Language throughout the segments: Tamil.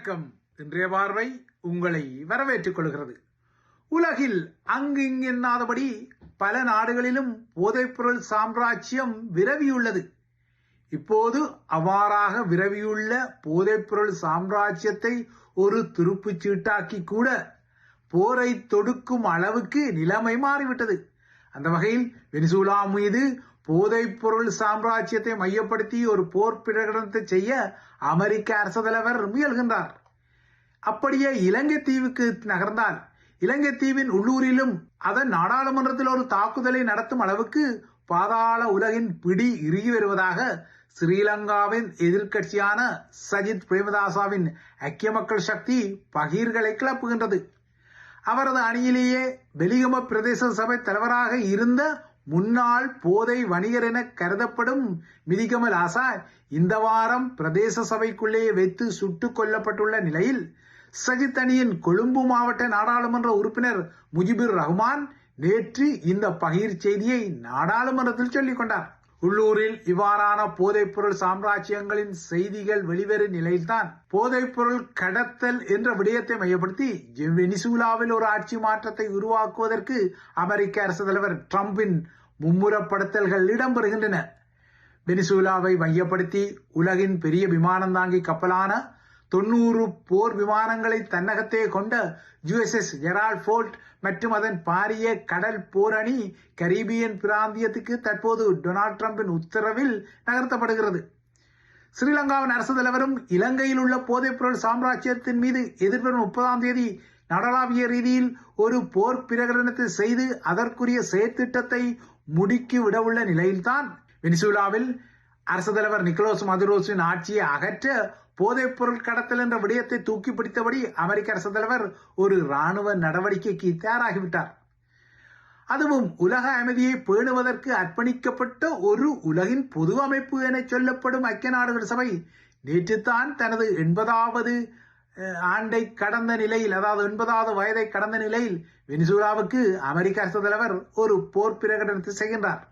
வணக்கம். இன்றைய பார்வை உங்களை வரவேற்றுக் கொள்கிறது. உலகில் அங்கு பல நாடுகளிலும் போதைப்பொருள் சாம்ராஜ்யம் விரவியுள்ளது. இப்போது அவ்வாறாக விரவியுள்ள போதைப்பொருள் சாம்ராஜ்யத்தை ஒரு துருப்புச் சீட்டாக்கி கூட போரை தொடுக்கும் அளவுக்கு நிலைமை மாறிவிட்டது. அந்த வகையில் வெனிசூலா மீது போதைப்பொருள் சாம்ராஜ்யத்தை மையப்படுத்தி ஒரு போர் பிரகடனத்தை செய்ய அமெரிக்க அரசு தலைவர் முயல்கின்றார். அப்படியே இலங்கை தீவுக்கு நகர்ந்தால் இலங்கை தீவின் உள்ளூரிலும் அதன் நாடாளுமன்றத்தில் ஒரு தாக்குதலை நடத்தும் அளவுக்கு பாதாள உலகின் பிடி இறுகி வருவதாக ஸ்ரீலங்காவின் எதிர்க்கட்சியான சஜித் பிரேமதாசாவின் ஐக்கிய மக்கள் சக்தி பகீர்களை கிளப்புகின்றது. அவரது அணியிலேயே வெலிகம பிரதேச சபை தலைவராக இருந்த முன்னாள் போதை வணிகர் என கருதப்படும் மிதிகமல் ஆசா இந்த வாரம் பிரதேச சபைக்குள்ளேயே வைத்து சுட்டுக் கொல்லப்பட்டுள்ள நிலையில் சஜித் அணியின் கொழும்பு மாவட்ட நாடாளுமன்ற உறுப்பினர் முஜிபுர் ரஹ்மான் நேற்று இந்த பகிர் செய்தியை நாடாளுமன்றத்தில் சொல்லிக் கொண்டார். உள்ளூரில் இவ்வாறான போதைப்பொருள் சாம்ராஜ்யங்களின் செய்திகள் வெளிவரும் நிலையில்தான் போதைப்பொருள் கடத்தல் என்ற விடயத்தை மையப்படுத்தி வெனிசூலாவில் ஒரு ஆட்சி மாற்றத்தை உருவாக்குவதற்கு அமெரிக்க அரசு தலைவர் டிரம்பின் மும்முரப்படுத்தல்கள் இடம்பெறுகின்றன. வெனிசூலாவை மையப்படுத்தி உலகின் பெரிய விமானம் தாங்கி கப்பலான தொண்ணூறு போர் விமானங்களை தன்னகத்தே கொண்ட யுஎஸ்எஸ் ஜெரால்ட் ஃபோல்ட் மற்றும் அதன் பாரிய கடல் போர் அணி கரீபியன் பிராந்தியத்துக்கு தற்போது டொனால்ட் ட்ரம்பின் உத்தரவில் நகர்த்தப்படுகிறது. ஸ்ரீலங்காவின் அரசு தலைவரும் இலங்கையில் உள்ள போதைப்பொருள் சாம்ராஜ்யத்தின் மீது எதிர்வரும் முப்பதாம் தேதி நாடளாவிய ரீதியில் ஒரு போர் பிரகடனத்தை செய்து அதற்குரிய செயற்திட்டத்தை முடுக்கி விடவுள்ள நிலையில்தான் வெனிசுலாவில் அரசு தலைவர் நிக்கோலஸ் மதுரோஸின் ஆட்சியை அகற்ற போதைப் பொருள் கடத்தல் என்ற விடயத்தை தூக்கி பிடித்தபடி அமெரிக்க அரசு தலைவர் ஒரு ராணுவ நடவடிக்கைக்கு தயாராகிவிட்டார். அதுவும் உலக அமைதியை பேணுவதற்கு அர்ப்பணிக்கப்பட்ட ஒரு உலகின் பொது அமைப்பு என சொல்லப்படும் ஐக்கிய நாடுகள் சபை நேற்றுத்தான் தனது எண்பதாவது ஆண்டை கடந்த நிலையில் அதாவது ஒன்பதாவது வயதை கடந்த நிலையில் வெனிசுலாவுக்கு அமெரிக்க அரசு தலைவர் ஒரு போர் பிரகடனத்தை செய்கின்றார்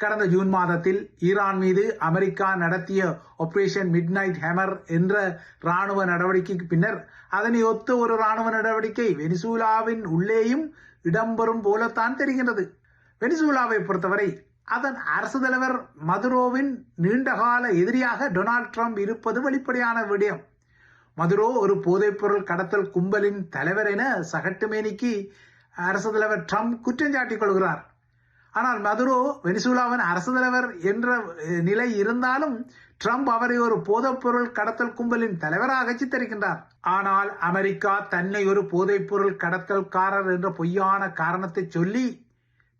கடந்த ஜூன் மாதத்தில் ஈரான் மீது அமெரிக்கா நடத்திய ஆபரேஷன் மிட் நைட் ஹேமர் என்ற ராணுவ நடவடிக்கைக்கு பின்னர் அதனை ஒத்த ஒரு ராணுவ நடவடிக்கை வெனிசூலாவின் உள்ளேயும் இடம்பெறும் போலத்தான் தெரிகின்றது. வெனிசூலாவை பொறுத்தவரை அதன் அரசு தலைவர் மதுரோவின் நீண்டகால எதிரியாக டொனால்ட் ட்ரம்ப் இருப்பது வெளிப்படையான விடயம். மதுரோ ஒரு போதைப்பொருள் கடத்தல் கும்பலின் தலைவர் என சகட்டுமேனிக்கு அரசு தலைவர் ட்ரம்ப் குற்றம் சாட்டிக் கொள்கிறார். ஆனால் மதுரோ வெனிசுலாவின் அரசு தலைவர் என்ற நிலை இருந்தாலும் ட்ரம்ப் அவரை ஒரு போதைப்பொருள் கடத்தல் கும்பலின் தலைவராக சித்தரிக்கின்றார். ஆனால் அமெரிக்கா தன்னை ஒரு போதைப்பொருள் கடத்தல்காரர் என்ற பொய்யான காரணத்தை சொல்லி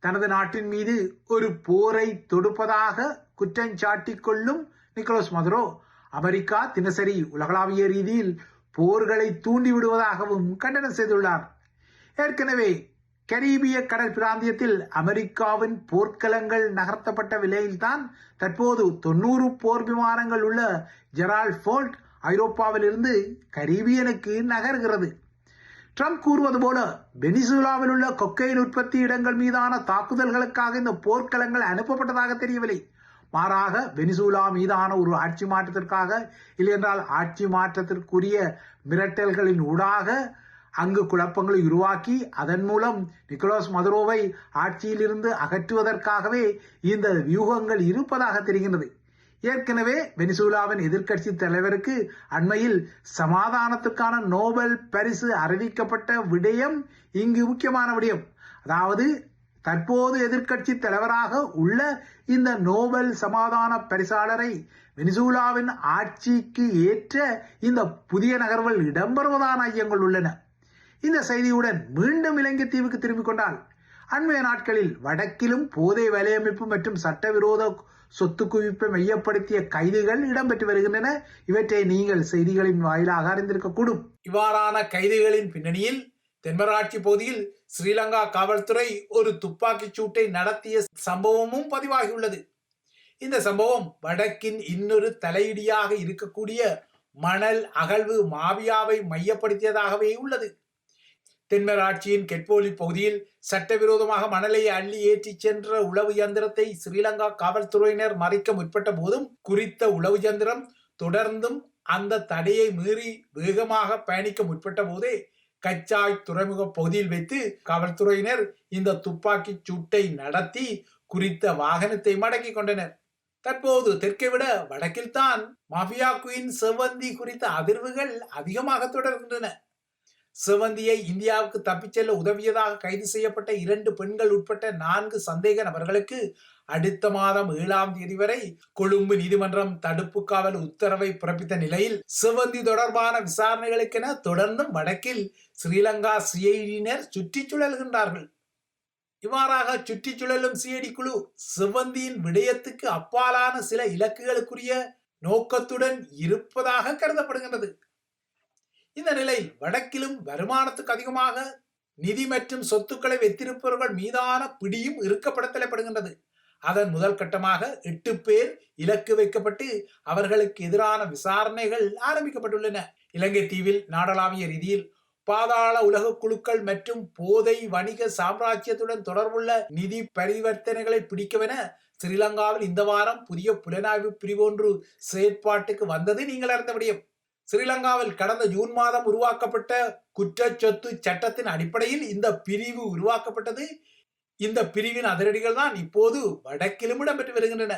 தனது நாட்டின் மீது ஒரு போரை தொடுப்பதாக குற்றஞ்சாட்டிக் கொள்ளும் நிக்கோலஸ் மதுரோ அமெரிக்கா தினசரி உலகளாவிய ரீதியில் போர்களை தூண்டிவிடுவதாகவும் கண்டனம் செய்துள்ளார். ஏற்கனவே கரீபிய கடல் பிராந்தியத்தில் அமெரிக்காவின் போர்க்களங்கள் நகர்த்தப்பட்ட விலையில்தான் தற்போது தொண்ணூறு போர் விமானங்கள் உள்ள ஜெரால்ட் ஃபோல்ட் ஐரோப்பாவிலிருந்து கரீபியனுக்கு நகர்கிறது. ட்ரம்ப் கூறுவது போல வெனிசுலாவில் உள்ள கொக்கையின் உற்பத்தி இடங்கள் மீதான தாக்குதல்களுக்காக இந்த போர்க்களங்கள் அனுப்பப்பட்டதாக தெரியவில்லை. மாறாக வெனிசூலா மீதான ஒரு ஆட்சி மாற்றத்திற்காக இல்லையென்றால் ஆட்சி மாற்றத்திற்குரிய மிரட்டல்களின் ஊடாக அங்கு குழப்பங்களை உருவாக்கி அதன் மூலம் நிக்கோலஸ் மதுரோவை ஆட்சியிலிருந்து அகற்றுவதற்காகவே இந்த வியூகங்கள் இருப்பதாக தெரிகின்றது. ஏற்கனவே வெனிசூலாவின் எதிர்க்கட்சி தலைவருக்கு அண்மையில் சமாதானத்துக்கான நோபல் பரிசு அறிவிக்கப்பட்ட விடயம் இங்கு முக்கியமான விடயம். அதாவது தற்போது எதிர்க்கட்சி தலைவராக உள்ள இந்த நோபல் சமாதான பரிசாளரை வெனிசூலாவின் ஆட்சிக்கு ஏற்ற இந்த புதிய நகர்வுகள் இடம்பெறுவதான ஐயங்கள் உள்ளன. இந்த செய்தியுடன் மீண்டும் இலங்கை தீவுக்கு திரும்பிக் கொண்டால் அண்மைய நாட்களில் வடக்கிலும் போதை வலையமைப்பு மற்றும் சட்டவிரோத சொத்து குவிப்பை மையப்படுத்திய கைதுகள் இடம்பெற்று வருகின்றன. இவற்றை நீங்கள் செய்திகளின் வாயிலாக அறிந்திருக்கக்கூடும். இவ்வாறான கைதுகளின் பின்னணியில் தென்மராட்சி பகுதியில் ஸ்ரீலங்கா காவல்துறை ஒரு துப்பாக்கிச் சூட்டை நடத்திய சம்பவமும் பதிவாகியுள்ளது. இந்த சம்பவம் வடக்கின் இன்னொரு தலையிடியாக இருக்கக்கூடிய மணல் அகழ்வு மாவியாவை மையப்படுத்தியதாகவே உள்ளது. தென்மராட்சியின் கெட்போலி பகுதியில் சட்டவிரோதமாக மணலை அள்ளி ஏற்றிச் சென்ற உளவு இயந்திரத்தை ஸ்ரீலங்கா காவல்துறையினர் மறைக்க முற்பட்ட போதும் குறித்த உளவு இயந்திரம் தொடர்ந்தும் அந்த தடையை மீறி வேகமாக பயணிக்க முற்பட்ட போதே கச்சாய் துறைமுக பகுதியில் வைத்து காவல்துறையினர் இந்த துப்பாக்கிச் சூட்டை நடத்தி குறித்த வாகனத்தை மடக்கி கொண்டனர். தற்போது தெற்கை விட வடக்கில்தான் மாஃபியா குயின் செவ்வந்தி குறித்த அதிர்வுகள் அதிகமாக தொடர்கின்றன. சிவந்தியை இந்தியாவுக்கு தப்பிச் செல்ல உதவியதாக கைது செய்யப்பட்ட இரண்டு பெண்கள் உட்பட்ட நான்கு சந்தேக நபர்களுக்கு அடுத்த மாதம் ஏழாம் தேதி வரை கொழும்பு நீதிமன்றம் தடுப்பு காவல் உத்தரவை பிறப்பித்த நிலையில் சிவந்தி தொடர்பான விசாரணைகளுக்கென தொடர்ந்தும் வடக்கில் ஸ்ரீலங்கா சிஐடியினர் சுற்றிச் சுழல்கின்றார்கள். இவ்வாறாக சுற்றிச் சுழலும் சிஐடி குழு சிவந்தியின் விடயத்துக்கு அப்பாலான சில இலக்குகளுக்குரிய நோக்கத்துடன் இருப்பதாக கருதப்படுகின்றது. இந்த நிலையில் வடக்கிலும் வருமானத்துக்கு அதிகமாக நிதி மற்றும் சொத்துக்களை வைத்திருப்பவர்கள் மீதான பிடியும் இறுக்கப்படுத்தப்படுகின்றது அதன் முதல் கட்டமாக எட்டு பேர் இலக்கு வைக்கப்பட்டு அவர்களுக்கு எதிரான விசாரணைகள் ஆரம்பிக்கப்பட்டுள்ளன. இலங்கை தீவில் நாடளாவிய ரீதியில் பாதாள உலக குழுக்கள் மற்றும் போதை வணிக சாம்ராஜ்யத்துடன் தொடர்புள்ள நிதி பரிவர்த்தனைகளை பிடிக்கவென ஸ்ரீலங்காவில் இந்த வாரம் புதிய புலனாய்வு பிரிவொன்று செயற்பாட்டுக்கு வந்தது நீங்கள் அறிந்த முடியும் ஸ்ரீலங்காவில் கடந்த ஜூன் மாதம் உருவாக்கப்பட்ட குற்றச்சொத்து சட்டத்தின் அடிப்படையில் இந்த பிரிவு உருவாக்கப்பட்டது. இந்த பிரிவின் அதிரடிகள் தான் இப்போது வடக்கிலும் இடம்பெற்று வருகின்றன.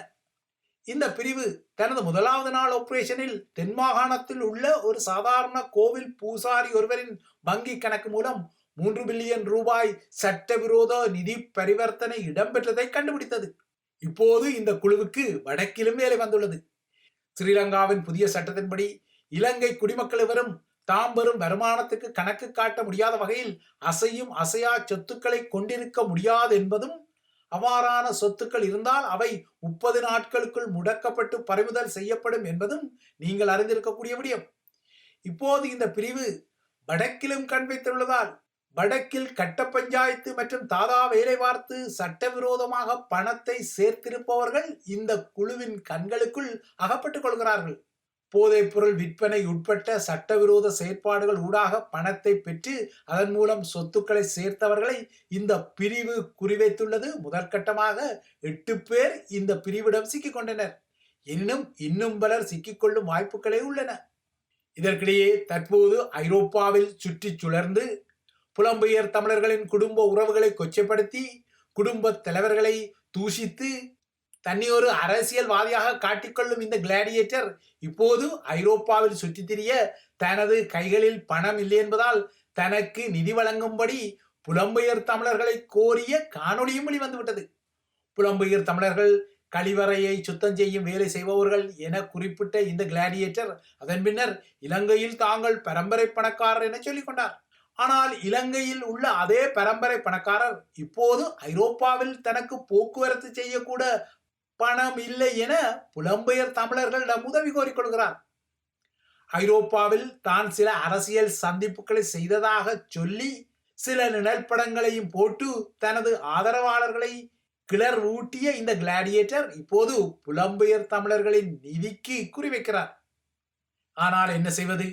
இந்த பிரிவு தனது முதலாவது நாள் ஆபரேஷனில் தென் மாகாணத்தில் உள்ள ஒரு சாதாரண கோவில் பூசாரி ஒருவரின் வங்கி கணக்கு மூலம் மூன்று பில்லியன் ரூபாய் சட்டவிரோத நிதி பரிவர்த்தனை இடம்பெற்றதை கண்டுபிடித்தது. இப்போது இந்த குழுவுக்கு வடக்கிலும் வேலை வந்துள்ளது. ஸ்ரீலங்காவின் புதிய சட்டத்தின்படி இலங்கை குடிமக்கள் இவரும் தாம் பெறும் வருமானத்துக்கு கணக்கு காட்ட முடியாத வகையில் அசையும் அசையா சொத்துக்களை கொண்டிருக்க முடியாது என்பதும் அவ்வாறான சொத்துக்கள் இருந்தால் அவை முப்பது நாட்களுக்குள் முடக்கப்பட்டு பறிமுதல் செய்யப்படும் என்பதும் நீங்கள் அறிந்திருக்கக்கூடிய விடயம். இப்போது இந்த பிரிவு வடக்கிலும் கண் வைத்துள்ளதால் வடக்கில் கட்ட பஞ்சாயத்து மற்றும் தாதா வேலை பார்த்து சட்டவிரோதமாக பணத்தை சேர்த்திருப்பவர்கள் இந்த குழுவின் கண்களுக்குள் அகப்பட்டுக் கொள்கிறார்கள். போதைப் பொருள் விற்பனை உட்பட்ட சட்டவிரோத செயற்பாடுகள் ஊடாக பணத்தை பெற்று அதன் மூலம் சொத்துக்களை சேர்த்தவர்களை இந்த பிரிவு குறிவைத்துள்ளது. முதற்கட்டமாக எட்டு பேர் இந்த பிரிவிடம் சிக்கிக் கொண்டனர். எனினும் இன்னும் பலர் சிக்கிக்கொள்ளும் வாய்ப்புகளே உள்ளன. இதற்கிடையே தற்போது ஐரோப்பாவில் சுற்றி சுழர்ந்து புலம்பெயர் தமிழர்களின் குடும்ப உறவுகளை கொச்சைப்படுத்தி குடும்ப தலைவர்களை தூஷித்து தன்னை ஒரு அரசியல்வாதியாக காட்டிக்கொள்ளும் இந்த கிளாடியேட்டர் இப்போது ஐரோப்பாவில் சுற்றி திரிய தனது கைகளில் பணம் இல்லை என்பதால் தனக்கு நிதி வழங்கும்படி புலம்பெயர் தமிழர்களை கோரிய காணொளியும் வெளிவந்துவிட்டது. புலம்பெயர் தமிழர்கள் கழிவறையை சுத்தம் செய்யும் வேலை செய்பவர்கள் என குறிப்பிட்ட இந்த கிளாடியேட்டர் அதன் பின்னர் இலங்கையில் தாங்கள் பரம்பரை பணக்காரர் என சொல்லிக் கொண்டார். ஆனால் இலங்கையில் உள்ள அதே பரம்பரை பணக்காரர் இப்போது ஐரோப்பாவில் தனக்கு போக்குவரத்து செய்யக்கூட பணம் இல்லை என புலம்பெயர் தமிழர்களிடம் உதவி கோரிக்கொள்கிறார் ஐரோப்பாவில் தான் சில அரசியல் சந்திப்புகளை செய்ததாக சொல்லி சில நிழற்படங்களையும் போட்டு தனது ஆதரவாளர்களை கிளர் ஊட்டிய இந்த கிளாடியேட்டர் இப்போது புலம்பெயர் தமிழர்களின் நிதிக்கு குறிவைக்கிறார். ஆனால் என்ன செய்வது?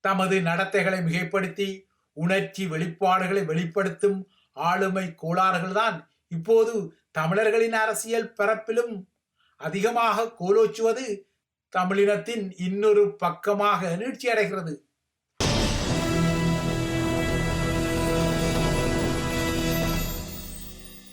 தமது நடத்தைகளை மிகைப்படுத்தி உணர்ச்சி வெளிப்பாடுகளை வெளிப்படுத்தும் ஆளுமை கோளாறுகள்தான் இப்போது தமிழர்களின் அரசியல் பரப்பிலும் அதிகமாக கோலோச்சுவது தமிழினத்தின் இன்னொரு பக்கமாக நீட்சி அடைகிறது